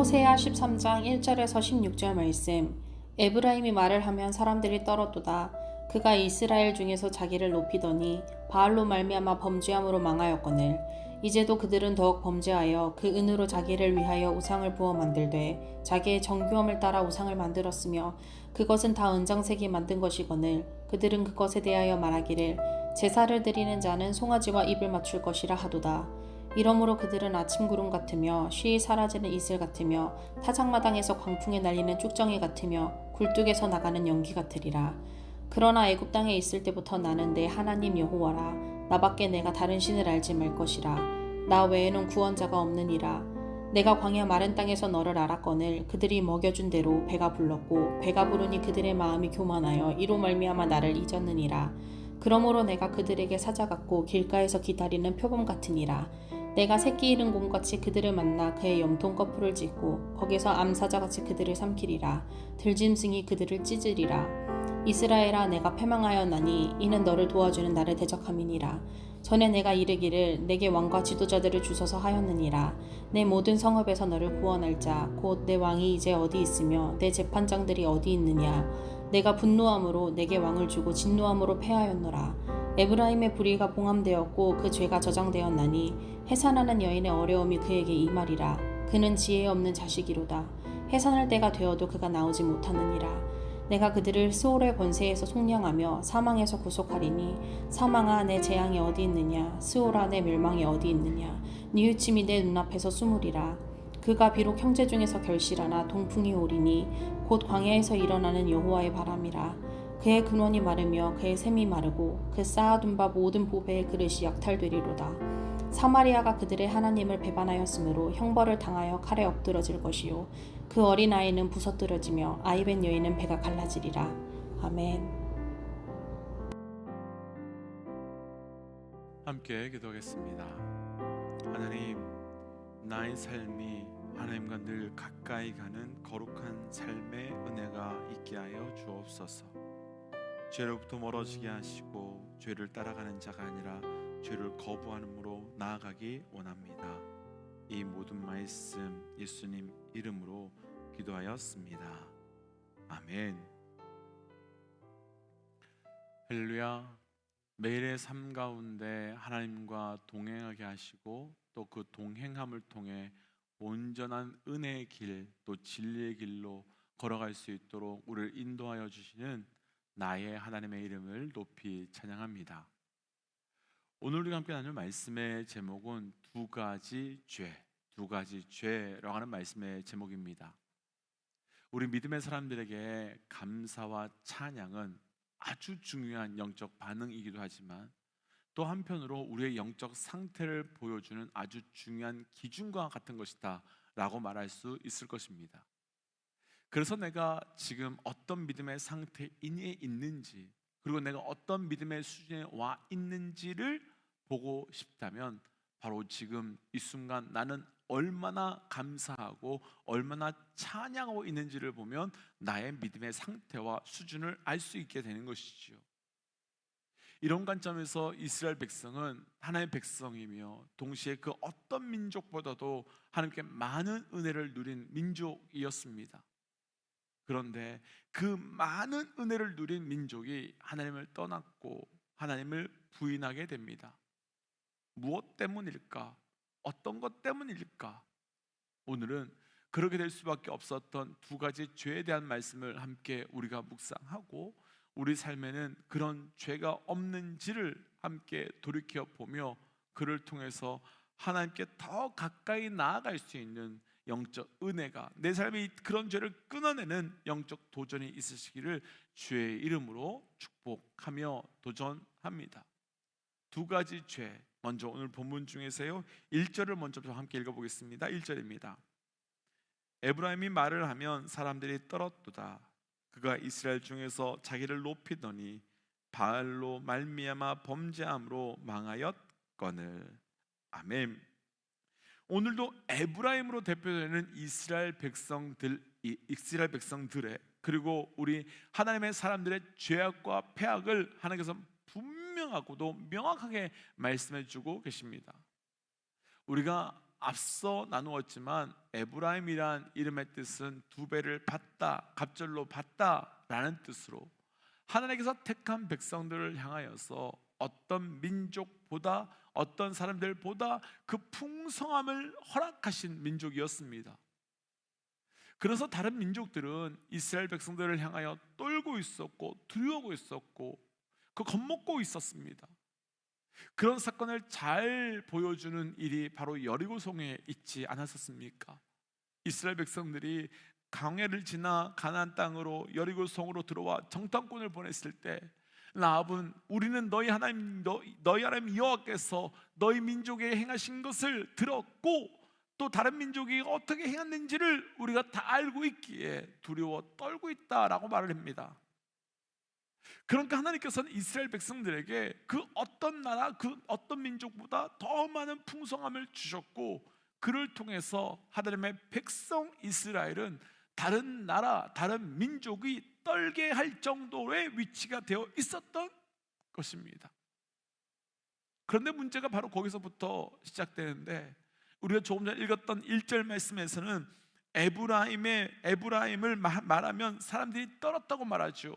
호세아 13장 1절에서 16절 말씀. 에브라임이 말을 하면 사람들이 떨어도다. 그가 이스라엘 중에서 자기를 높이더니 바알로 말미암아 범죄함으로 망하였거늘. 이제도 그들은 더욱 범죄하여 그 은으로 자기를 위하여 우상을 부어 만들되 자기의 정교함을 따라 우상을 만들었으며 그것은 다 은장색이 만든 것이거늘. 그들은 그것에 대하여 말하기를 제사를 드리는 자는 송아지와 입을 맞출 것이라 하도다 이러므로 그들은 아침 구름 같으며 쉬이 사라지는 이슬 같으며 타작마당에서 광풍에 날리는 쭉정이 같으며 굴뚝에서 나가는 연기 같으리라. 그러나 애굽 땅에 있을 때부터 나는 내 하나님 여호와라. 나밖에 내가 다른 신을 알지 말 것이라. 나 외에는 구원자가 없느니라. 내가 광야 마른 땅에서 너를 알았거늘 그들이 먹여준 대로 배가 불렀고 배가 부르니 그들의 마음이 교만하여 이로 말미암아 나를 잊었느니라. 그러므로 내가 그들에게 사자 같고 길가에서 기다리는 표범 같으니라. 내가 새끼 잃은 곰같이 그들을 만나 그의 염통 거풀을 찢고 거기서 암사자같이 그들을 삼키리라. 들짐승이 그들을 찢으리라. 이스라엘아 내가 패망하였나니 이는 너를 도와주는 나를 대적함이니라. 전에 내가 이르기를 내게 왕과 지도자들을 주소서 하였느니라. 내 모든 성읍에서 너를 구원할 자 곧 내 왕이 이제 어디 있으며 내 재판장들이 어디 있느냐? 내가 분노함으로 내게 왕을 주고 진노함으로 패하였노라 에브라임의 불의가 봉함되었고 그 죄가 저장되었나니 해산하는 여인의 어려움이 그에게 이말이라. 그는 지혜 없는 자식이로다. 해산할 때가 되어도 그가 나오지 못하느니라. 내가 그들을 스올의 권세에서 속량하며 사망에서 구속하리니 사망아 내 재앙이 어디 있느냐? 스올아 내 멸망이 어디 있느냐? 뉘우침이 내 눈앞에서 숨으리라. 그가 비록 형제 중에서 결실하나 동풍이 오리니 곧 광야에서 일어나는 여호와의 바람이라 그의 근원이 마르며 그의 샘이 마르고 그 쌓아둔 바 모든 보배의 그릇이 약탈되리로다. 사마리아가 그들의 하나님을 배반하였으므로 형벌을 당하여 칼에 엎드러질 것이요 그 어린 아이는 부서뜨려지며 아이벤 여인은 배가 갈라지리라. 아멘. 함께 기도하겠습니다. 하나님, 나의 삶이 하나님과 늘 가까이 가는 거룩한 삶의 은혜가 있게 하여 주옵소서. 죄로부터 멀어지게 하시고 죄를 따라가는 자가 아니라 죄를 거부하는으로 나아가기 원합니다. 이 모든 말씀 예수님 이름으로 기도하였습니다. 아멘. 할렐루야. 매일의 삶 가운데 하나님과 동행하게 하시고 또 그 동행함을 통해 온전한 은혜의 길, 또 진리의 길로 걸어갈 수 있도록 우리를 인도하여 주시는 나의 하나님의 이름을 높이 찬양합니다. 오늘 우리가 함께 나눌 말씀의 제목은 두 가지 죄, 두 가지 죄라고 하는 말씀의 제목입니다. 우리 믿음의 사람들에게 감사와 찬양은 아주 중요한 영적 반응이기도 하지만 또 한편으로 우리의 영적 상태를 보여주는 아주 중요한 기준과 같은 것이다 라고 말할 수 있을 것입니다. 그래서 내가 지금 어떤 믿음의 상태에 있는지 그리고 내가 어떤 믿음의 수준에 와 있는지를 보고 싶다면 바로 지금 이 순간 나는 얼마나 감사하고 얼마나 찬양하고 있는지를 보면 나의 믿음의 상태와 수준을 알 수 있게 되는 것이지요. 이런 관점에서 이스라엘 백성은 하나님의 백성이며 동시에 그 어떤 민족보다도 하나님께 많은 은혜를 누린 민족이었습니다. 그런데 그 많은 은혜를 누린 민족이 하나님을 떠났고 하나님을 부인하게 됩니다. 무엇 때문일까? 어떤 것 때문일까? 오늘은 그렇게 될 수밖에 없었던 두 가지 죄에 대한 말씀을 함께 우리가 묵상하고 우리 삶에는 그런 죄가 없는지를 함께 돌이켜 보며 그를 통해서 하나님께 더 가까이 나아갈 수 있는 영적 은혜가 내 삶에 그런 죄를 끊어내는 영적 도전이 있으시기를 주의 이름으로 축복하며 도전합니다. 두 가지 죄. 먼저 오늘 본문 중에서요 1절을 먼저 좀 함께 읽어 보겠습니다. 1절입니다. 에브라임이 말을 하면 사람들이 떨었도다. 그가 이스라엘 중에서 자기를 높이더니 바알로 말미암아 범죄함으로 망하였거늘. 아멘 오늘도 에브라임으로 대표되는 이스라엘 백성들 이스라엘 백성들의 그리고 우리 하나님의 사람들의 죄악과 폐악을 하나님께서 분명하고도 명확하게 말씀해 주고 계십니다. 우리가 앞서 나누었지만 에브라임이란 이름의 뜻은 두 배를 받다, 갑절로 받다라는 뜻으로 하나님께서 택한 백성들을 향하여서 어떤 민족보다 어떤 사람들보다 그 풍성함을 허락하신 민족이었습니다. 그래서 다른 민족들은 이스라엘 백성들을 향하여 떨고 있었고 두려워하고 있었고 그 겁먹고 있었습니다. 그런 사건을 잘 보여주는 일이 바로 여리고성에 있지 않았었습니까? 이스라엘 백성들이 강해를 지나 가나안 땅으로 여리고성으로 들어와 정탐꾼을 보냈을 때 라합은 우리는 너희 하나님 너, 너희 하나님 여호와께서 너희 민족에 행하신 것을 들었고 또 다른 민족이 어떻게 행했는지를 우리가 다 알고 있기에 두려워 떨고 있다라고 말을 합니다. 그러니까 하나님께서는 이스라엘 백성들에게 그 어떤 나라, 그 어떤 민족보다 더 많은 풍성함을 주셨고 그를 통해서 하나님의 백성 이스라엘은 다른 나라, 다른 민족이 떨게 할 정도의 위치가 되어 있었던 것입니다. 그런데 문제가 바로 거기서부터 시작되는데 우리가 조금 전에 읽었던 1절 말씀에서는 에브라임의 에브라임을 마- 말하면 사람들이 떨었다고 말하죠.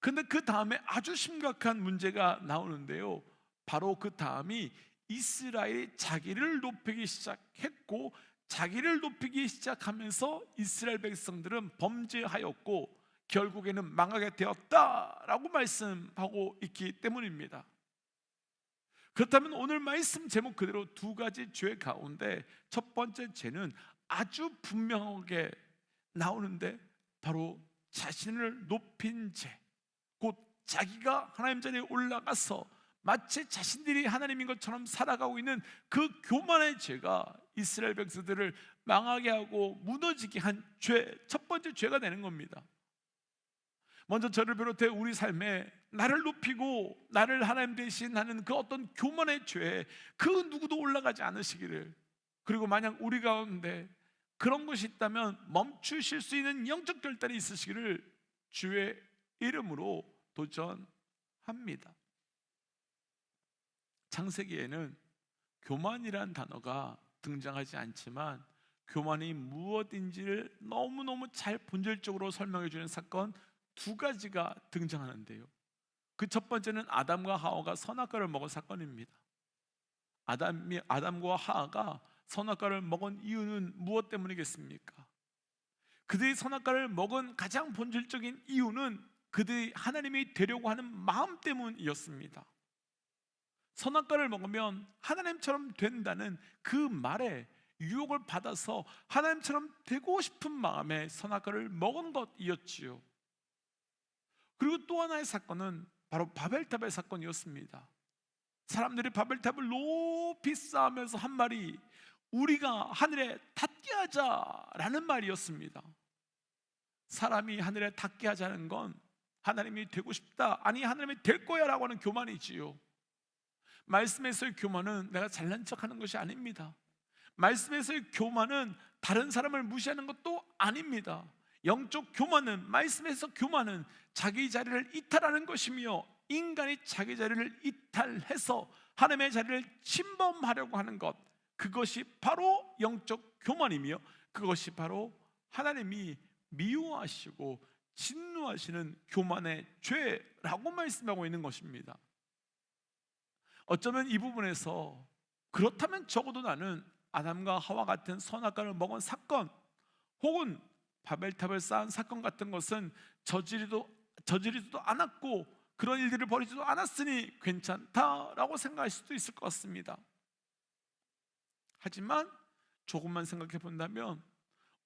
근데 그 다음에 아주 심각한 문제가 나오는데요. 바로 그 다음이 이스라엘이 자기를 높이기 시작했고 자기를 높이기 시작하면서 이스라엘 백성들은 범죄하였고 결국에는 망하게 되었다라고 말씀하고 있기 때문입니다. 그렇다면 오늘 말씀 제목 그대로 두 가지 죄 가운데 첫 번째 죄는 아주 분명하게 나오는데 바로 자신을 높인 죄. 곧 자기가 하나님 자리에 올라가서 마치 자신들이 하나님인 것처럼 살아가고 있는 그 교만의 죄가 이스라엘 백성들을 망하게 하고 무너지게 한 죄, 첫 번째 죄가 되는 겁니다. 먼저 저를 비롯해 우리 삶에 나를 높이고 나를 하나님 대신 하는 그 어떤 교만의 죄, 그 누구도 올라가지 않으시기를. 그리고 만약 우리 가운데 그런 것이 있다면 멈추실 수 있는 영적 결단이 있으시기를 주의 이름으로 도전합니다. 창세기에는 교만이란 단어가 등장하지 않지만 교만이 무엇인지를 너무너무 잘 본질적으로 설명해 주는 사건 두 가지가 등장하는데요. 그 첫 번째는 아담과 하와가 선악과를 먹은 사건입니다. 아담이 아담과 하와가 선악과를 먹은 이유는 무엇 때문이겠습니까? 그들이 선악과를 먹은 가장 본질적인 이유는 그들이 하나님이 되려고 하는 마음 때문이었습니다. 선악과를 먹으면 하나님처럼 된다는 그 말에 유혹을 받아서 하나님처럼 되고 싶은 마음에 선악과를 먹은 것이었지요. 그리고 또 하나의 사건은 바로 바벨탑의 사건이었습니다. 사람들이 바벨탑을 높이 쌓으면서 한 말이 우리가 하늘에 닿게 하자라는 말이었습니다. 사람이 하늘에 닿게 하자는 건 하나님이 되고 싶다. 아니 하나님이 될 거야라고 하는 교만이지요. 말씀에서의 교만은 내가 잘난 척하는 것이 아닙니다. 말씀에서의 교만은 다른 사람을 무시하는 것도 아닙니다. 영적 교만은 말씀에서 교만은 자기 자리를 이탈하는 것이며 인간이 자기 자리를 이탈해서 하나님의 자리를 침범하려고 하는 것 그것이 바로 영적 교만이며 그것이 바로 하나님이 미워하시고 진노하시는 교만의 죄라고 말씀하고 있는 것입니다. 어쩌면 이 부분에서 그렇다면 적어도 나는 아담과 하와 같은 선악과를 먹은 사건 혹은 바벨탑을 쌓은 사건 같은 것은 저지르도 저지르지도 않았고 그런 일들을 벌이지도 않았으니 괜찮다라고 생각할 수도 있을 것 같습니다. 하지만 조금만 생각해 본다면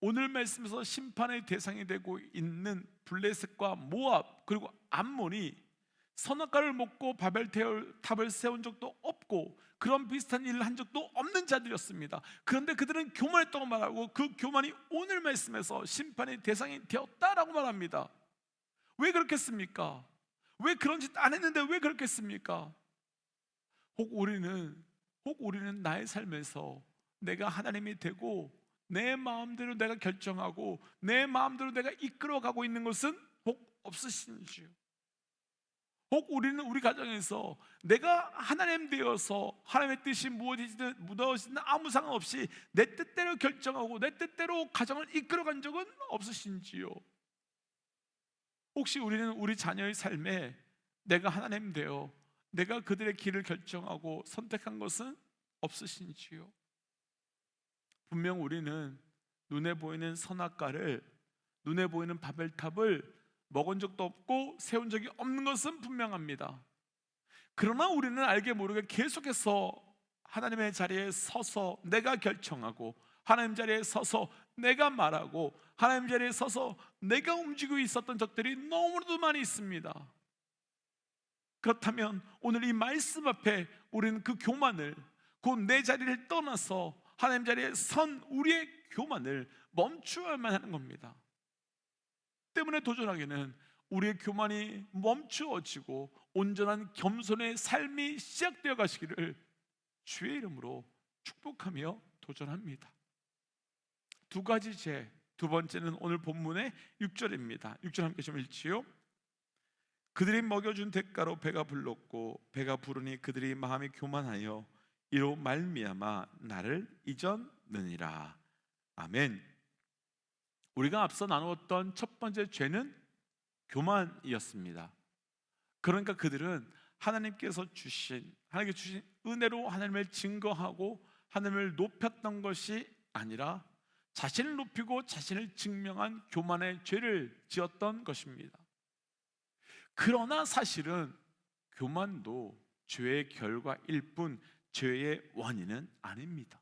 오늘 말씀에서 심판의 대상이 되고 있는 블레셋과 모압 그리고 암몬이 선악과를 먹고 바벨탑을 세운 적도 없고 그런 비슷한 일을 한 적도 없는 자들이었습니다. 그런데 그들은 교만했다고 말하고 그 교만이 오늘 말씀에서 심판의 대상이 되었다라고 말합니다. 왜 그렇겠습니까? 왜 그런 짓 안 했는데 왜 그렇겠습니까? 혹 우리는 혹 우리는 나의 삶에서 내가 하나님이 되고 내 마음대로 내가 결정하고 내 마음대로 내가 이끌어가고 있는 것은 복 없으신지요? 혹 우리는 우리 가정에서 내가 하나님 되어서 하나님의 뜻이 무엇이든 무엇이든 아무 상관없이 내 뜻대로 결정하고 내 뜻대로 가정을 이끌어간 적은 없으신지요? 혹시 우리는 우리 자녀의 삶에 내가 하나님 되어 내가 그들의 길을 결정하고 선택한 것은 없으신지요? 분명 우리는 눈에 보이는 선악과를 눈에 보이는 바벨탑을 먹은 적도 없고 세운 적이 없는 것은 분명합니다. 그러나 우리는 알게 모르게 계속해서 하나님의 자리에 서서 내가 결정하고 하나님 자리에 서서 내가 말하고 하나님 자리에 서서 내가 움직이고 있었던 적들이 너무나도 많이 있습니다. 그렇다면 오늘 이 말씀 앞에 우리는 그 교만을 곧 내 자리를 떠나서 하나님 자리에 선 우리의 교만을 멈추어야만 하는 겁니다. 때문에 도전하기는 우리의 교만이 멈추어지고 온전한 겸손의 삶이 시작되어 가시기를 주의 이름으로 축복하며 도전합니다. 두 가지 죄. 두 번째는 오늘 본문의 6절입니다. 6절 함께 좀 읽지요. 그들이 먹여준 대가로 배가 불렀고 배가 부르니 그들이 마음이 교만하여 이로 말미암아 나를 잊었느니라. 아멘. 우리가 앞서 나누었던 첫 번째 죄는 교만이었습니다. 그러니까 그들은 하나님께서 주신 하나님께 주신 은혜로 하나님을 증거하고 하나님을 높였던 것이 아니라 자신을 높이고 자신을 증명한 교만의 죄를 지었던 것입니다. 그러나 사실은 교만도 죄의 결과일 뿐 죄의 원인은 아닙니다.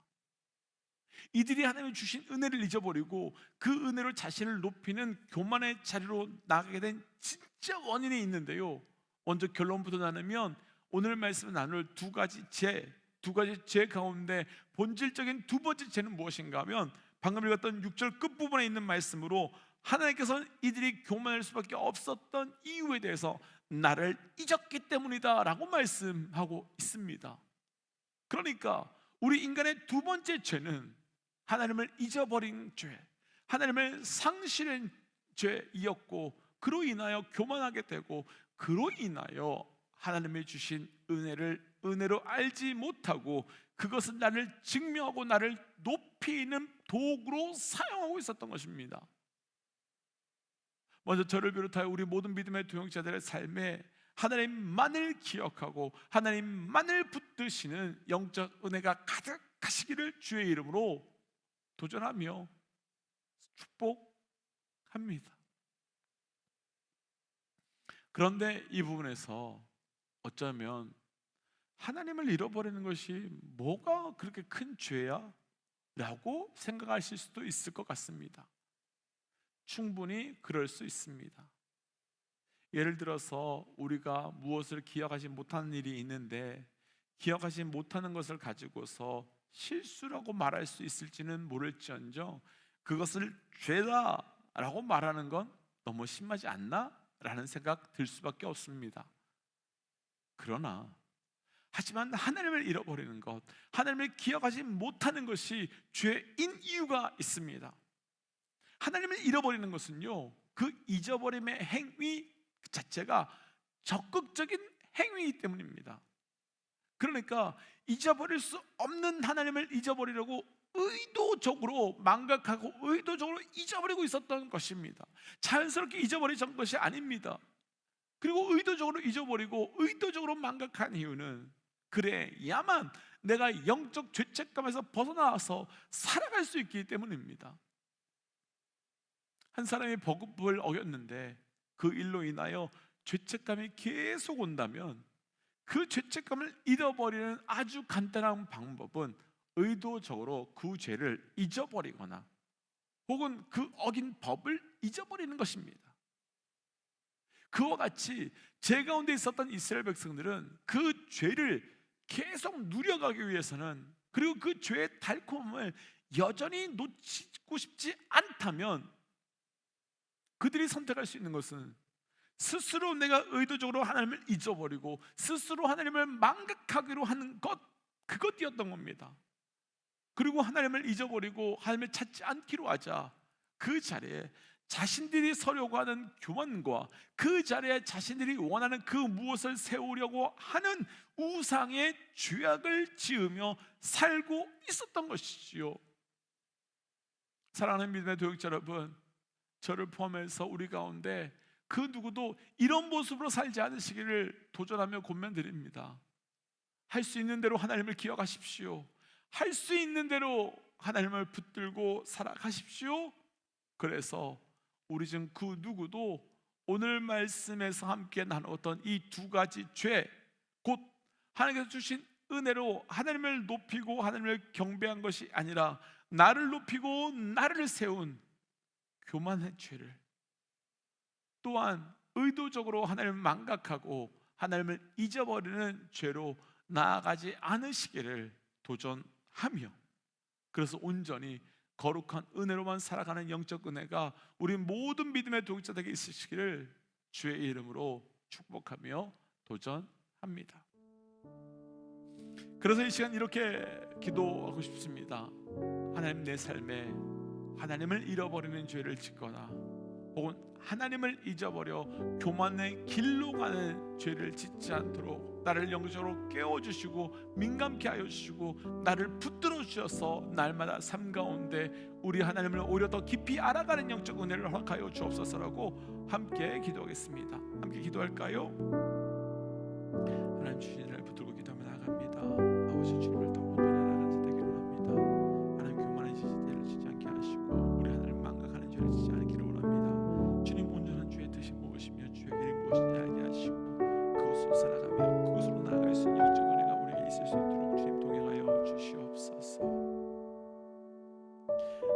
이들이 하나님이 주신 은혜를 잊어버리고 그 은혜로 자신을 높이는 교만의 자리로 나가게 된 진짜 원인이 있는데요. 먼저 결론부터 나누면 오늘 말씀 나눌 두 가지 죄, 두 가지 죄 가운데 본질적인 두 번째 죄는 무엇인가 하면 방금 읽었던 6절 끝부분에 있는 말씀으로 하나님께서는 이들이 교만할 수밖에 없었던 이유에 대해서 나를 잊었기 때문이다라고 말씀하고 있습니다. 그러니까 우리 인간의 두 번째 죄는 하나님을 잊어버린 죄, 하나님을 상실한 죄이었고 그로 인하여 교만하게 되고 그로 인하여 하나님의 주신 은혜를 은혜로 알지 못하고 그것은 나를 증명하고 나를 높이는 도구로 사용하고 있었던 것입니다. 먼저 저를 비롯하여 우리 모든 믿음의 도용자들의 삶에 하나님만을 기억하고 하나님만을 붙드시는 영적 은혜가 가득하시기를 주의 이름으로 도전하며 축복합니다. 그런데 이 부분에서 어쩌면 하나님을 잃어버리는 것이 뭐가 그렇게 큰 죄야? 라고 생각하실 수도 있을 것 같습니다. 충분히 그럴 수 있습니다. 예를 들어서 우리가 무엇을 기억하지 못하는 일이 있는데 기억하지 못하는 것을 가지고서 실수라고 말할 수 있을지는 모를지언정 그것을 죄다라고 말하는 건 너무 심하지 않나? 라는 생각 들 수밖에 없습니다. 그러나 하지만 하나님을 잃어버리는 것, 하나님을 기억하지 못하는 것이 죄인 이유가 있습니다. 하나님을 잃어버리는 것은요, 그 잊어버림의 행위 자체가 적극적인 행위이기 때문입니다. 그러니까 잊어버릴 수 없는 하나님을 잊어버리려고 의도적으로 망각하고 의도적으로 잊어버리고 있었던 것입니다. 자연스럽게 잊어버리던 것이 아닙니다. 그리고 의도적으로 잊어버리고 의도적으로 망각한 이유는 그래야만 내가 영적 죄책감에서 벗어나서 살아갈 수 있기 때문입니다. 한 사람이 버급을 어겼는데 그 일로 인하여 죄책감이 계속 온다면 그 죄책감을 잃어버리는 아주 간단한 방법은 의도적으로 그 죄를 잊어버리거나 혹은 그 어긴 법을 잊어버리는 것입니다. 그와 같이 죄 가운데 있었던 이스라엘 백성들은 그 죄를 계속 누려가기 위해서는 그리고 그 죄의 달콤함을 여전히 놓치고 싶지 않다면 그들이 선택할 수 있는 것은 스스로 내가 의도적으로 하나님을 잊어버리고 스스로 하나님을 망각하기로 하는 것 그것이었던 겁니다. 그리고 하나님을 잊어버리고 하나님을 찾지 않기로 하자 그 자리에 자신들이 서려고 하는 교만과 그 자리에 자신들이 원하는 그 무엇을 세우려고 하는 우상의 죄악을 지으며 살고 있었던 것이지요. 사랑하는 믿음의 도역자 여러분, 저를 포함해서 우리 가운데 그 누구도 이런 모습으로 살지 않으시기를 도전하며 권면드립니다. 할 수 있는 대로 하나님을 기억하십시오. 할 수 있는 대로 하나님을 붙들고 살아가십시오. 그래서 우리 중 그 누구도 오늘 말씀에서 함께 나누었던 이 두 가지 죄, 곧 하나님께서 주신 은혜로 하나님을 높이고 하나님을 경배한 것이 아니라 나를 높이고 나를 세운 교만의 죄를 또한 의도적으로 하나님을 망각하고 하나님을 잊어버리는 죄로 나아가지 않으시기를 도전하며 그래서 온전히 거룩한 은혜로만 살아가는 영적 은혜가 우리 모든 믿음의 동역자들에게 있으시기를 주의 이름으로 축복하며 도전합니다. 그래서 이 시간 이렇게 기도하고 싶습니다. 하나님 내 삶에 하나님을 잃어버리는 죄를 짓거나 혹은 하나님을 잊어버려 교만의 길로 가는 죄를 짓지 않도록 나를 영적으로 깨워 주시고 민감케 하여 주시고 나를 붙들어 주셔서 날마다 삶 가운데 우리 하나님을 오히려 더 깊이 알아가는 영적 은혜를 허락하여 주옵소서라고 함께 기도하겠습니다. 함께 기도할까요? 하나님 은혜를 붙들고 기도하며 나아갑니다. 아버지 주님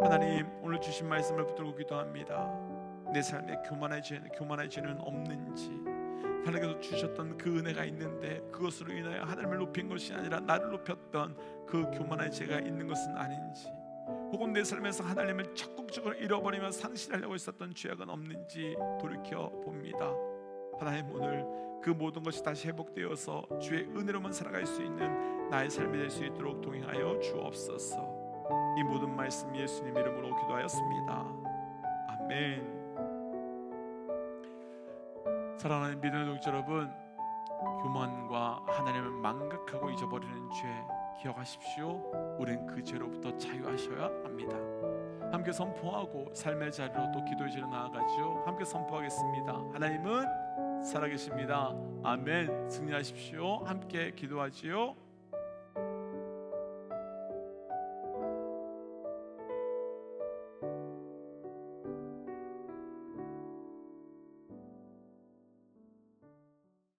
하나님 오늘 주신 말씀을 붙들고 기도합니다. 내 삶에 교만의 죄, 교만의 죄는 없는지 하나님께서 주셨던 그 은혜가 있는데 그것으로 인하여 하나님을 높인 것이 아니라 나를 높였던 그 교만의 죄가 있는 것은 아닌지 혹은 내 삶에서 하나님을 적극적으로 잃어버리며 상실하려고 했었던 죄악은 없는지 돌이켜 봅니다. 하나님 오늘 그 모든 것이 다시 회복되어서 주의 은혜로만 살아갈 수 있는 나의 삶이 될 수 있도록 동행하여 주옵소서. 이 모든 말씀 예수님 이름으로 기도하였습니다. 아멘. 사랑하는 믿음의 동지 여러분, 교만과 하나님을 망각하고 잊어버리는 죄 기억하십시오. 우린 그 죄로부터 자유하셔야 합니다. 함께 선포하고 삶의 자리로 또 기도의 자리로 나아가죠. 함께 선포하겠습니다. 하나님은 살아계십니다. 아멘. 승리하십시오. 함께 기도하지요.